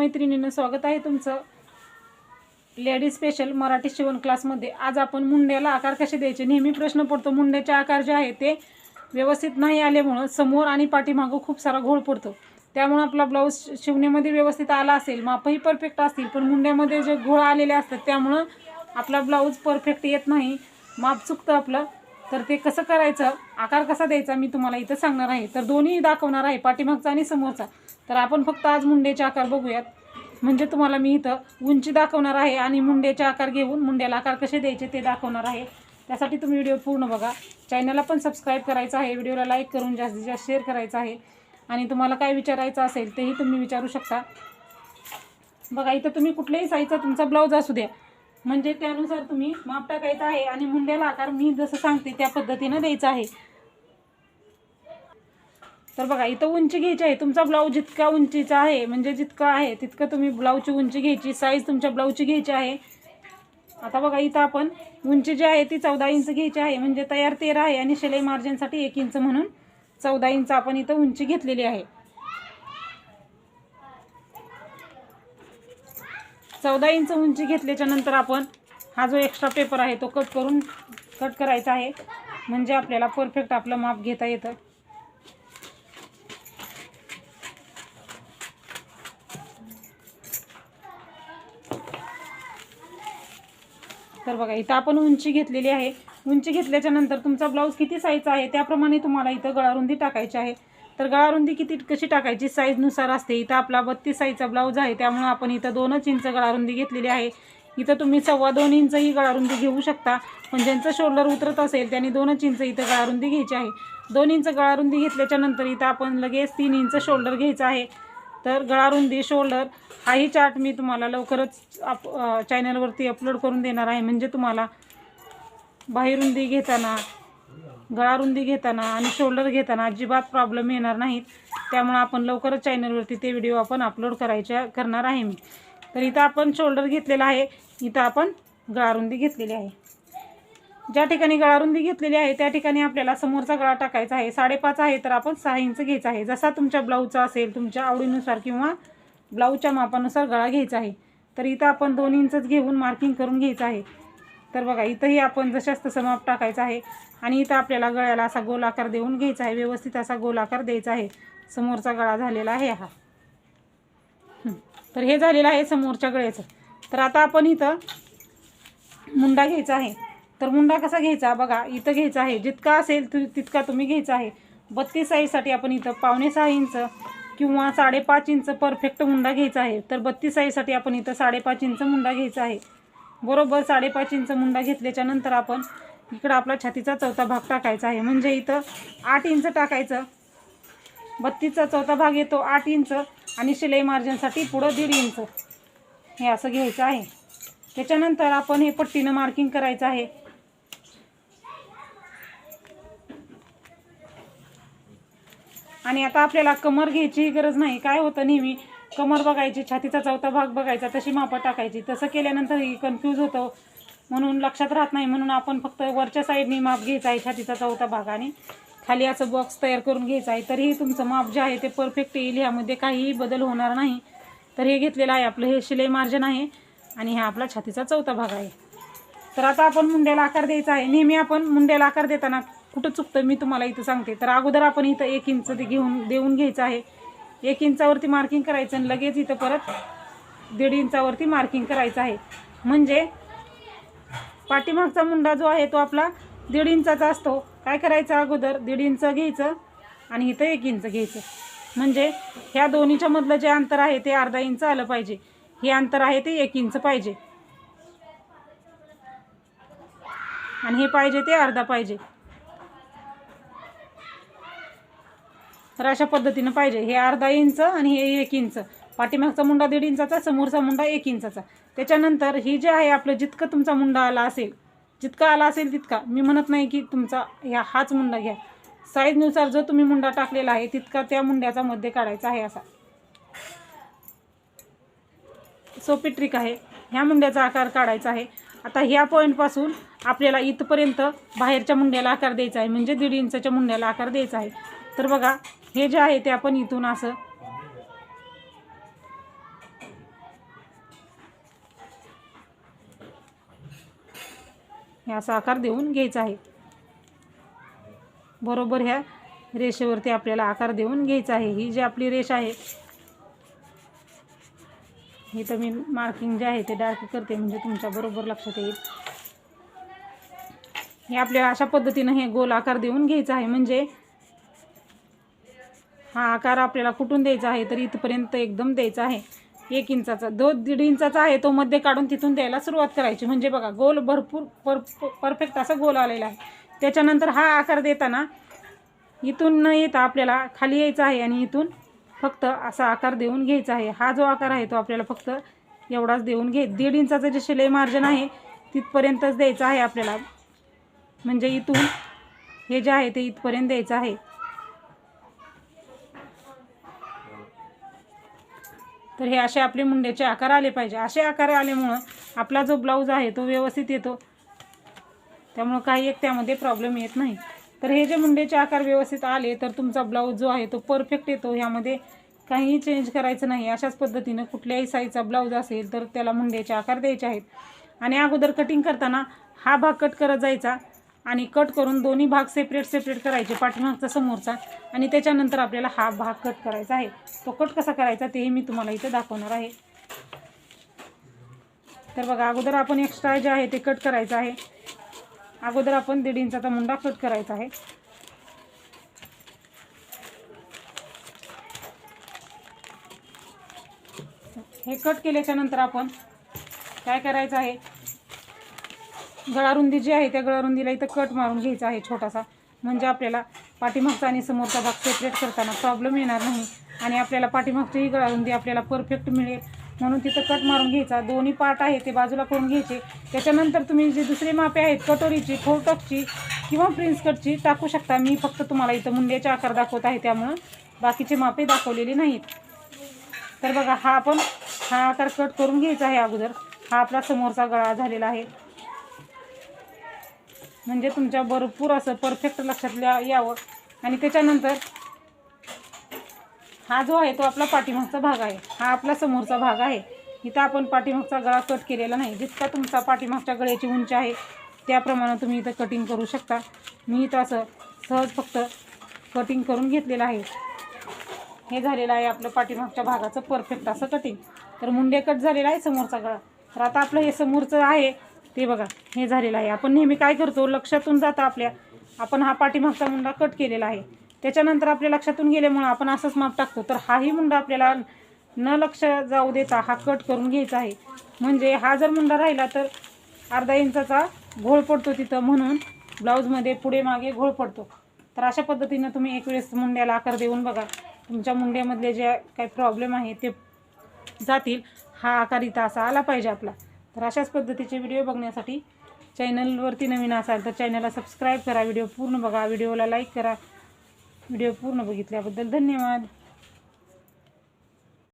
मैत्रिणींनो स्वागत आहे तुमचं. लेडीज स्पेशल मराठी शिवण क्लासमध्ये आज आपण मुंड्याला आकार कसे द्यायचे? नेहमी प्रश्न पडतो मुंड्याचे आकार जे आहे ते व्यवस्थित नाही आल्यामुळं समोर आणि पाठीमागं खूप सारा घोळ पडतो. त्यामुळं आपला ब्लाऊज शिवण्यामध्ये व्यवस्थित आला असेल मापही परफेक्ट असतील पण मुंड्यामध्ये जे घोळ आलेले असतात त्यामुळं आपला ब्लाऊज परफेक्ट येत नाही. माप चुकतं आपलं. तर ते कसं करायचं? आकार कसा द्यायचा? मी तुम्हाला इथं सांगणार आहे. तर दोन्ही दाखवणार आहे पाठीमागचा आणि समोरचा. तर आपण फक्त आज मुंड्याचे आकार बघूयात. म्हणजे तुम्हाला मी इथं उंची दाखवणार आहे आणि मुंड्याचे आकार घेऊन मुंड्याला आकार कसे द्यायचे ते दाखवणार आहे. त्यासाठी तुम्ही व्हिडिओ पूर्ण बघा. चॅनलला पण सबस्क्राईब करायचं आहे. व्हिडिओला लाईक करून जास्तीत जास्त शेअर करायचं आहे. आणि तुम्हाला काय विचारायचं असेल तेही तुम्ही विचारू शकता. बघा इथं तुम्ही कुठल्याही साईजचा तुमचा ब्लाऊज असू द्या. म्हणजे त्यानुसार तुम्ही माप टाकायचं आहे आणि मुंड्याला आकार मी जसं सांगते त्या पद्धतीनं द्यायचा आहे. तर बघा इथं उंची घ्यायची आहे. तुमचा ब्लाऊज जितका उंचीचा आहे म्हणजे जितका आहे तितकं तुम्ही ब्लाऊजची उंची घ्यायची. साईज तुमच्या ब्लाऊजची घ्यायची आहे. आता बघा इथं आपण उंची जी आहे ती चौदा इंच घ्यायची आहे. म्हणजे तयार तेरा आहे आणि शिलाई मार्जिनसाठी एक इंच म्हणून चौदा इंच आपण इथं उंची घेतलेली आहे. चौदा इंच उंची घेतल्याच्या नंतर आपण हा जो एक्स्ट्रा पेपर आहे तो कट करून कट करायचा आहे. म्हणजे आपल्याला परफेक्ट आपलं माप घेता येतं. तर बघा इथं आपण उंची घेतलेली आहे. उंची घेतल्याच्या नंतर तुमचा ब्लाऊज किती साईजचा आहे त्याप्रमाणे तुम्हाला इथं गळारुंदी टाकायची आहे. तर गळारुंदी किती कशी टाकायची? साईजनुसार असते. इथं आपला बत्तीस साईजचा ब्लाऊज आहे. त्यामुळे आपण इथं दोनच इंच गळारुंदी घेतलेली आहे. इथं तुम्ही सव्वा दोन इंच ही गळारुंदी घेऊ शकता. पण ज्यांचं शोल्डर उतरत असेल त्यांनी दोनच इंच इथं गळारुंदी घ्यायची आहे. दोन इंच गळारुंदी घेतल्याच्या नंतर इथं आपण लगेच तीन इंच शोल्डर घ्यायचं आहे. तर गळारुंदी शोल्डर हाही चार्ट मी तुम्हाला लवकरच आप चॅनलवरती अपलोड करून देणार आहे. म्हणजे तुम्हाला बाहेरुंदी घेताना गळारुंदी घेताना आणि शोल्डर घेताना अजिबात प्रॉब्लेम येणार नाहीत. त्यामुळे आपण लवकरच चॅनलवरती ते व्हिडिओ आपण अपलोड करायच्या करणार आहे मी. तर इथं आपण शोल्डर घेतलेला आहे. इथं आपण गळारुंदी घेतलेली आहे. ज्या ठिकाणी गळारुंदी घेतलेली आहे त्या ठिकाणी आपल्याला समोरचा गळा टाकायचा आहे. साडेपाच आहे तर आपण सहा इंच घ्यायचा आहे. जसा तुमच्या ब्लाऊजचा असेल तुमच्या आवडीनुसार किंवा ब्लाऊजच्या मापानुसार गळा घ्यायचा आहे. तर इथं आपण दोन इंचच घेऊन मार्किंग करून घ्यायचं आहे. तर बघा इथंही आपण जशाच तसं माप टाकायचं आहे आणि इथं आपल्याला गळ्याला असा गोलाकार देऊन घ्यायचा आहे. व्यवस्थित असा गोलाकार द्यायचा आहे. समोरचा गळा झालेला आहे हा. तर हे झालेलं आहे समोरच्या गळ्याचं. तर आता आपण इथं मुंडा घ्यायचा आहे. तर मुंडा कसा घ्यायचा? बघा इथं घ्यायचा आहे. जितका असेल तु तितका तुम्ही घ्यायचा आहे. बत्तीस साईजसाठी आपण इथं पावणे सहा इंच किंवा साडेपाच इंच परफेक्ट मुंडा घ्यायचा आहे. तर बत्तीस साईजसाठी आपण इथं साडेपाच इंच मुंडा घ्यायचा आहे. बरोबर साडेपाच इंच मुंडा घेतल्याच्या नंतर आपण इकडं आपला छातीचा चौथा भाग टाकायचा आहे. म्हणजे इथं आठ इंच टाकायचं. बत्तीसचा चौथा भाग येतो आठ इंच आणि शिलाई मार्जिनसाठी पुढं दीड इंच. हे असं घ्यायचं आहे. त्याच्यानंतर आपण हे पट्टीनं मार्किंग करायचं आहे. आणि आता आपल्याला कमर घ्यायचीही गरज नाही. काय होतं नेहमी? कमर बघायची छातीचा चौथा भाग बघायचा तशी मापं टाकायची. तसं केल्यानंतर ही कन्फ्यूज होतं. म्हणून लक्षात राहत नाही. म्हणून आपण फक्त वरच्या साईडने माप घ्यायचं आहे छातीचा चौथा भाग आणि खाली असं बॉक्स तयार करून घ्यायचं आहे. तरीही तुमचं माप जे आहे ते परफेक्ट येईल. ह्यामध्ये काहीही बदल होणार नाही. तर हे घेतलेलं आहे आपलं. हे शिलाई मार्जन आहे आणि हा आपला छातीचा चौथा भाग आहे. तर आता आपण मुंड्याला आकार द्यायचा आहे. नेहमी आपण मुंड्याला आकार देताना कुठं चुकतं मी तुम्हाला इथं सांगते. तर अगोदर आपण इथं एक इंच ते घेऊन देऊन घ्यायचं आहे. एक इंचावरती मार्किंग करायचं आणि लगेच इथं परत दीड इंचावरती मार्किंग करायचं आहे. म्हणजे पाठीमागचा मुंडा जो आहे तो आपला दीड इंचाचा असतो. काय करायचं अगोदर? दीड इंच घ्यायचं आणि इथं एक इंच घ्यायचं. म्हणजे ह्या दोन्हीच्या मधलं जे अंतर आहे ते अर्धा इंच आलं पाहिजे. हे अंतर आहे ते एक इंच पाहिजे. आणि हे पाहिजे ते अर्धा पाहिजे. तर अशा पद्धतीनं पाहिजे. हे अर्धा इंच आणि हे एक इंच. पाठीमागचा मुंडा दीड इंचाचा समोरचा मुंडा एक इंचाचा. त्याच्यानंतर ही जे आहे आपलं जितकं तुमचा मुंडा आला असेल जितका आला असेल तितका. मी म्हणत नाही की तुमचा ह्या हाच मुंडा घ्या. साईजनुसार जो तुम्ही मुंडा टाकलेला आहे तितका त्या मुंड्याचा मध्ये काढायचा आहे असा. सोपी ट्रिक आहे. ह्या मुंड्याचा आकार काढायचा आहे. आता ह्या पॉईंटपासून आपल्याला इथपर्यंत बाहेरच्या मुंड्याला आकार द्यायचा आहे. म्हणजे दीड इंचाच्या मुंड्याला आकार द्यायचा आहे. तर बघा हे जे आहे ते आपण इथून असं हे असा आकार देऊन घ्यायचा आहे. बरोबर ह्या रेषेवरती आपल्याला आकार देऊन घ्यायचा आहे. ही जी आपली रेष आहे हे तर मी मार्किंग जे आहे ते डार्क करते म्हणजे तुमच्या बरोबर लक्षात येईल. हे आपल्याला अशा पद्धतीनं हे गोल आकार देऊन घ्यायचा आहे. म्हणजे हा आकार आपल्याला कुठून द्यायचा आहे तर इथपर्यंत एकदम द्यायचा आहे. एक इंचाचा दो दीड इंचाचा आहे तो मध्ये काढून तिथून द्यायला सुरुवात करायची. म्हणजे बघा गोल भरपूर पर परफेक्ट असा गोल आलेला आहे. त्याच्यानंतर हा आकार देताना इथून न येता आपल्याला खाली यायचं आहे आणि इथून फक्त असा आकार देऊन घ्यायचा आहे. हा जो आकार आहे तो आपल्याला फक्त एवढाच देऊन घे. दीड इंचाचं जे शिलाई मार्जिन आहे तिथपर्यंतच द्यायचं आहे आपल्याला. म्हणजे इथून हे जे आहे ते इथपर्यंत द्यायचं आहे. तर हे असे आपले मुंड्याचे आकार आले पाहिजे. असे आकार आल्यामुळं आपला जो ब्लाऊज आहे तो व्यवस्थित येतो. त्यामुळं काही एक त्यामध्ये प्रॉब्लेम येत नाही. तर हे जे मुंड्याचे आकार व्यवस्थित आले तर तुमचा ब्लाऊज जो आहे तो परफेक्ट येतो. ह्यामध्ये काहीही चेंज करायचं नाही. अशाच पद्धतीनं कुठल्याही साईजचा ब्लाऊज असेल तर त्याला मुंड्याचे आकार द्यायचे आहेत. आणि अगोदर कटिंग करताना हा भाग कट करत जायचा. आणि कट करून दोन्ही भाग सेपरेट सेपरेट करायचे पाठीमागचा समोरचा. आणि त्याच्यानंतर आपल्याला हा भाग कट करायचा आहे. तो कट कसा करायचा तेही मी तुम्हाला इथं दाखवणार आहे. तर बघा अगोदर आपण एक्स्ट्रा जे आहे ते कट करायचं आहे. अगोदर आपण दीड इंचाचा मुंडा कट करायचा आहे. हे कट केल्याच्यानंतर आपण काय करायचं आहे? गळारुंदी जी आहे त्या गळारुंदीला इथं कट मारून घ्यायचा आहे छोटासा. म्हणजे आपल्याला पाठीमागचा आणि समोरचा भाग सेपरेट करताना प्रॉब्लेम येणार नाही. आणि आपल्याला पाठीमागची ही गळारुंदी आपल्याला परफेक्ट मिळेल. म्हणून तिथं कट मारून घ्यायचा. दोन्ही पार्ट आहे ते बाजूला करून घ्यायचे. त्याच्यानंतर तुम्ही जे दुसरे मापे आहेत कटोरीची फोरटॉपची किंवा प्रिन्स कटची टाकू शकता. मी फक्त तुम्हाला इथं मुंड्याचे आकार दाखवत आहे त्यामुळं बाकीचे मापे दाखवलेले नाहीत. तर बघा हा आपण हा आकार कट करून घ्यायचा आहे अगोदर. हा आपला समोरचा गळा झालेला आहे. म्हणजे तुमच्या भरपूर असं परफेक्ट लक्षात यावं. आणि त्याच्यानंतर हा जो आहे तो आपला पाठीमागचा भाग आहे. हा आपला समोरचा भाग आहे. इथं आपण पाठीमागचा गळा कट केलेला नाही. जितका तुमचा पाठीमागच्या गळ्याची उंची आहे त्याप्रमाणे तुम्ही इथं कटिंग करू शकता. मी इथं असं सहज फक्त कटिंग करून घेतलेलं आहे. हे झालेलं आहे आपलं पाठीमागच्या भागाचं परफेक्ट असं कटिंग तर मुंडे कट झालेला आहे समोरचा गळा. तर आता आपलं हे समोरचं आहे ते बघा. हे झालेलं आहे. आपण नेहमी काय करतो? लक्षातून जाता आपल्या. आपण हा पाठीमागचा मुंडा कट केलेला आहे. त्याच्यानंतर आपल्या लक्षातून गेल्यामुळं आपण असंच माप टाकतो. तर हाही मुंडा आपल्याला न लक्ष जाऊ देता हा कट करून घ्यायचा आहे. म्हणजे हा जर मुंडा राहिला तर अर्धा इंचाचा घोळ पडतो तिथं म्हणून ब्लाऊजमध्ये पुढे मागे घोळ पडतो. तर अशा पद्धतीनं तुम्ही एक वेळेस मुंड्याला आकार देऊन बघा. तुमच्या मुंड्यामधले जे काही प्रॉब्लेम आहे ते जातील. हा आकार इथं असा आला पाहिजे आपला. तर अशाच पद्धतीचे व्हिडिओ बघण्यासाठी चॅनलवरती नवीन असाल तर चॅनलला सबस्क्राईब करा व्हिडिओ पूर्ण बघा व्हिडिओला लाईक करा. व्हिडिओ पूर्ण बघितल्याबद्दल धन्यवाद.